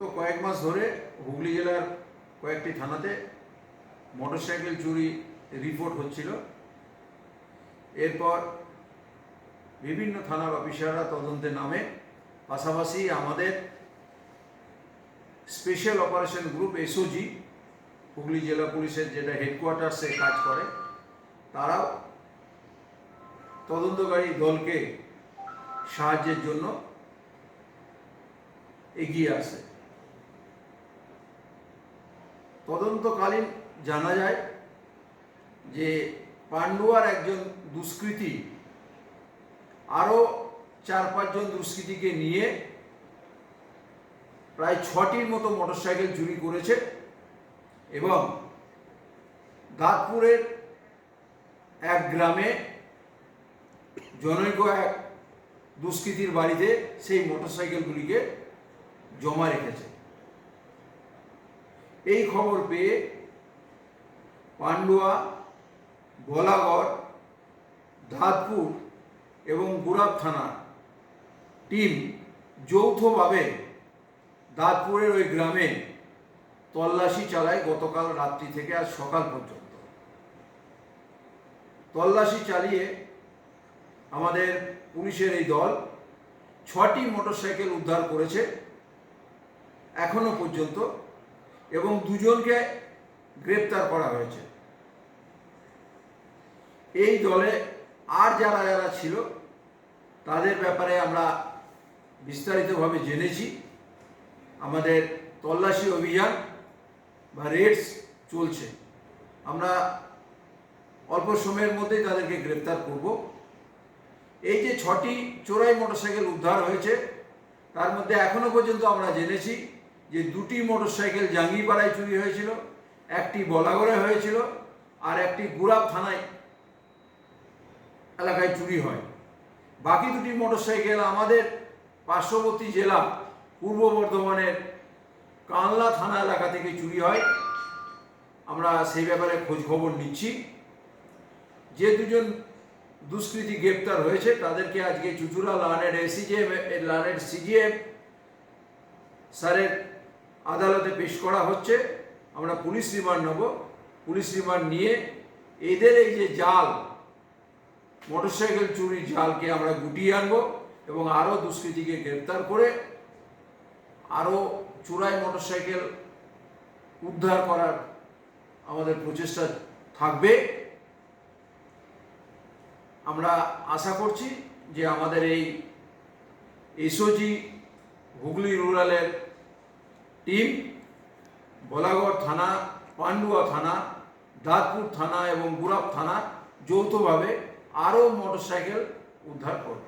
কয়েক মাস ধরে হুগলি জেলার কয়েকটি থানাতে মোটরসাইকেল চুরি রিপোর্ট হচ্ছিল। এরপর বিভিন্ন থানার অফিসাররা তদন্তে নামে পাশাপাশি আমাদের special operation group SOG Hooghly জেলা পুলিশের যেটা হেডকোয়ার্টার্সে কাজ করে, তারাও তদন্তকারী দলকে সাহায্যের জন্য এগিয়ে আসে। তদন্তকালীন জানা যায় যে পান্ডুয়ার একজন দুষ্কৃতী আরও চার পাঁচজন দুষ্কৃতীকে নিয়ে প্রায় ছটির মতো মোটরসাইকেল চুরি করেছে এবং দাঁতপুরের এক গ্রামে জনৈক এক দুষ্কৃতীর বাড়িতে সেই মোটরসাইকেলগুলিকে জমা রেখেছে। এই খবর পেয়ে পান্ডুয়া গোলাগড় ধাতপুর এবং গুরাব থানার টিম যৌথভাবে দাঁতপুরের ওই গ্রামে তল্লাশি চালায় গতকাল রাত্রি থেকে আজ সকাল পর্যন্ত। তল্লাশি চালিয়ে আমাদের পুলিশের এই দল ছটি মোটরসাইকেল উদ্ধার করেছে, এখনও পর্যন্ত এবং দুজনকে গ্রেপ্তার করা হয়েছে। এই দলে আর যারা যারা ছিল, তাদের ব্যাপারে আমরা বিস্তারিতভাবে জেনেছি। আমাদের তল্লাশি অভিযান বা রেডস চলছে। আমরা অল্প সময়ের মধ্যেই তাদেরকে গ্রেপ্তার করব। এই যে ছটি চোরাই মোটরসাইকেল উদ্ধার হয়েছে, তার মধ্যে এখনও পর্যন্ত আমরা জেনেছি যে দুটি মোটরসাইকেল জাঙ্গিপাড়ায় চুরি হয়েছিল, একটি বলাগড়ে হয়েছিল আর একটি গুরাব থানায় এলাকায় চুরি হয়। বাকি দুটি মোটরসাইকেল আমাদের পার্শ্ববর্তী জেলা, পূর্ব বর্ধমানের কানলা থানা এলাকা থেকে চুরি হয়। আমরা সেই ব্যাপারে খবর নিচ্ছি। যে দুজন দুষ্কৃতী গ্রেপ্তার হয়েছে, তাদেরকে আজকে চুচুড়া লানের এসিজিএম লানের সিজিএম স্যারের আদালতে পেশ করা হচ্ছে, আমরা পুলিশ রিমান্ড নেব। পুলিশ রিমান্ড নিয়ে এদের এই যে জাল, মোটরসাইকেল চুরির জালকে আমরা গুটিয়ে আনব এবং আরও দুষ্কৃতীকে গ্রেপ্তার করে আরও চোরাই মোটরসাইকেল উদ্ধার করার আমাদের প্রচেষ্টা থাকবে। আমরা আশা করছি যে আমাদের এই এসওজি হুগলি রুরালের টিম বলাগড় থানা, পান্ডুয়া থানা, দাঁতপুর থানা এবং গুরাব থানা যৌথভাবে আরও মোটরসাইকেল উদ্ধার করবে।